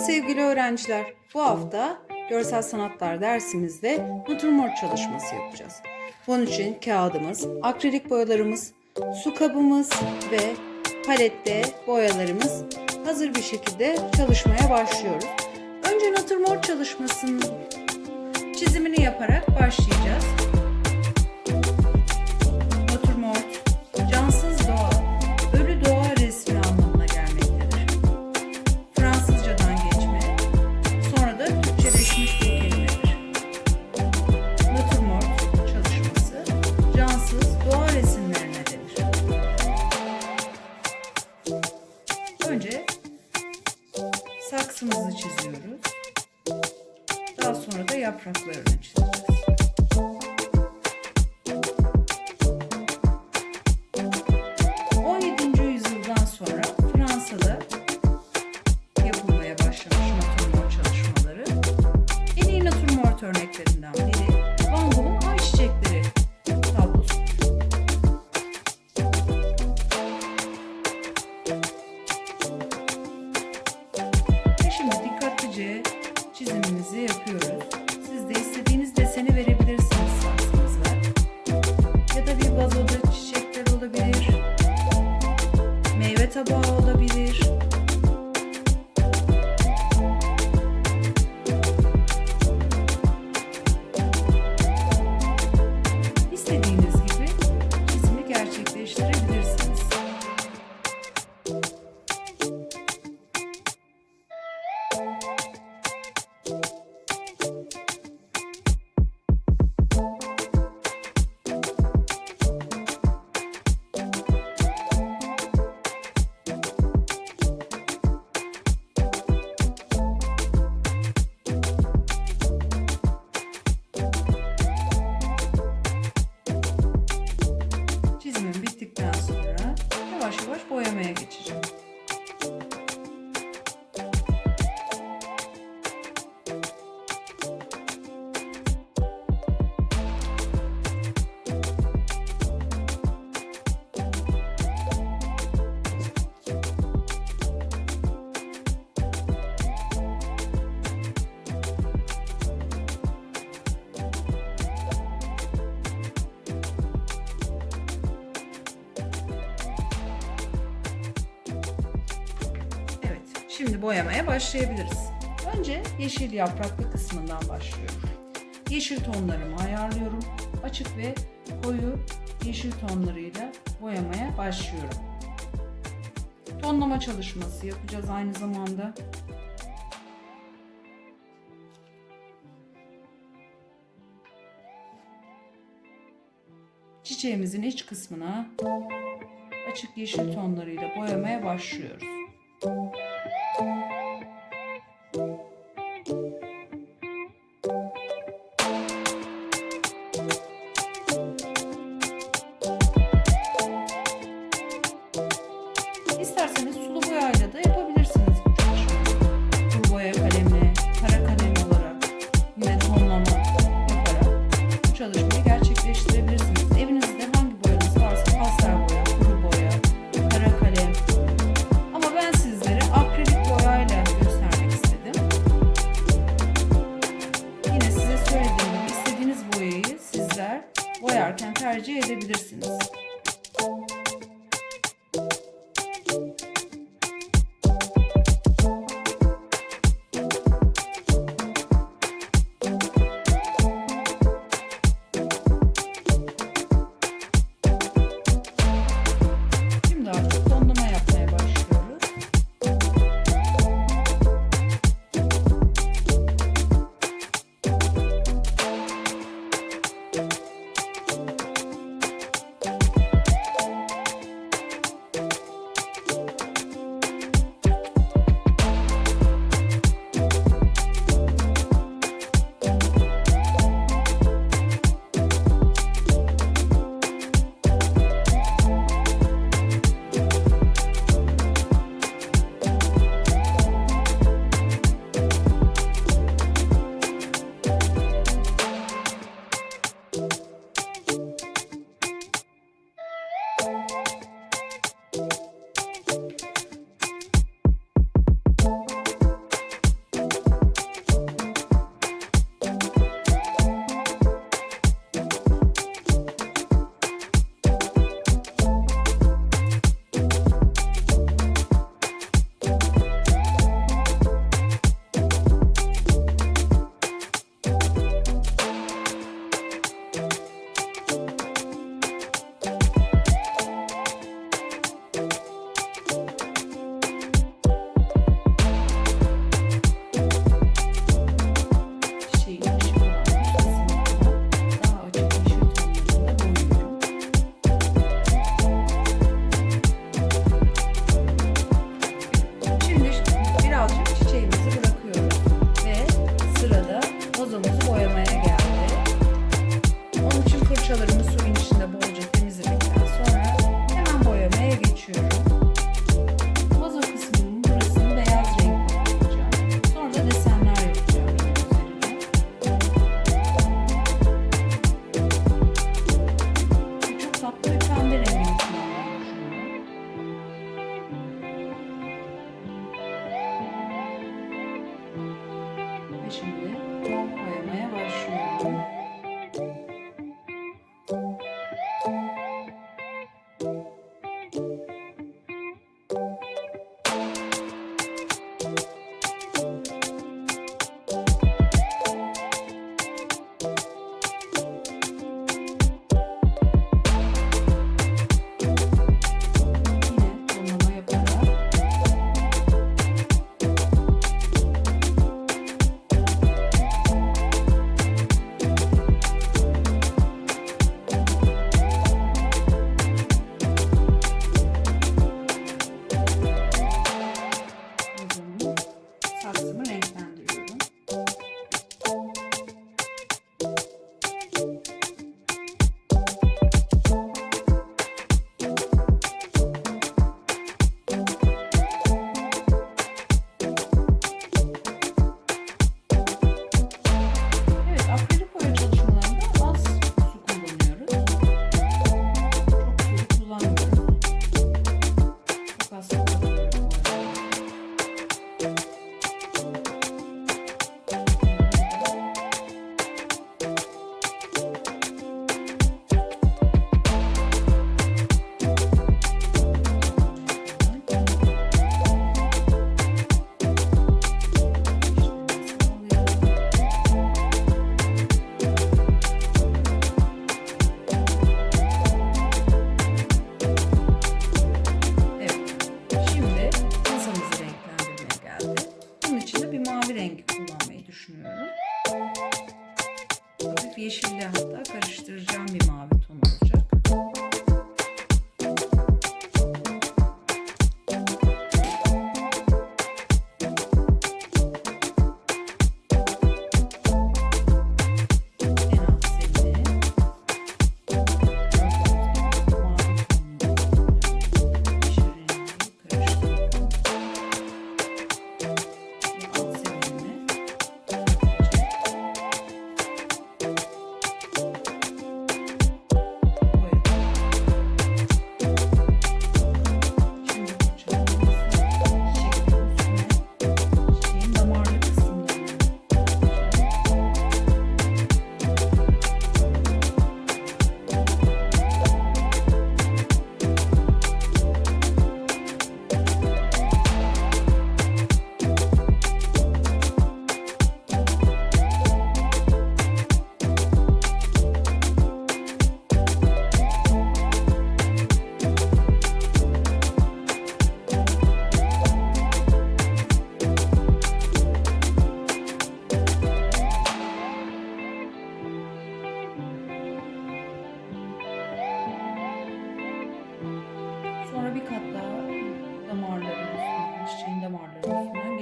sevgili öğrenciler. Bu hafta görsel sanatlar dersimizde natürmort çalışması yapacağız. Bunun için kağıdımız, akrilik boyalarımız, su kabımız ve palette boyalarımız hazır bir şekilde çalışmaya başlıyoruz. Önce natürmort çalışmasının çizimini yaparak başlayacağız. Daha sonra da yapraklarını çizeceğiz. Şimdi boyamaya başlayabiliriz. Önce yeşil yapraklı kısmından başlıyorum. Yeşil tonlarımı ayarlıyorum. Açık ve koyu yeşil tonlarıyla boyamaya başlıyorum. Tonlama çalışması yapacağız aynı zamanda. Çiçeğimizin iç kısmına açık yeşil tonlarıyla boyamaya başlıyoruz. Thank you.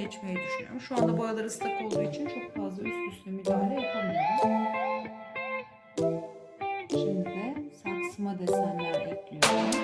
geçmeyi düşünüyorum. Şu anda boyalar ıslak olduğu için çok fazla üst üste müdahale yapamıyorum. Şimdi de saksıma desenler ekliyorum.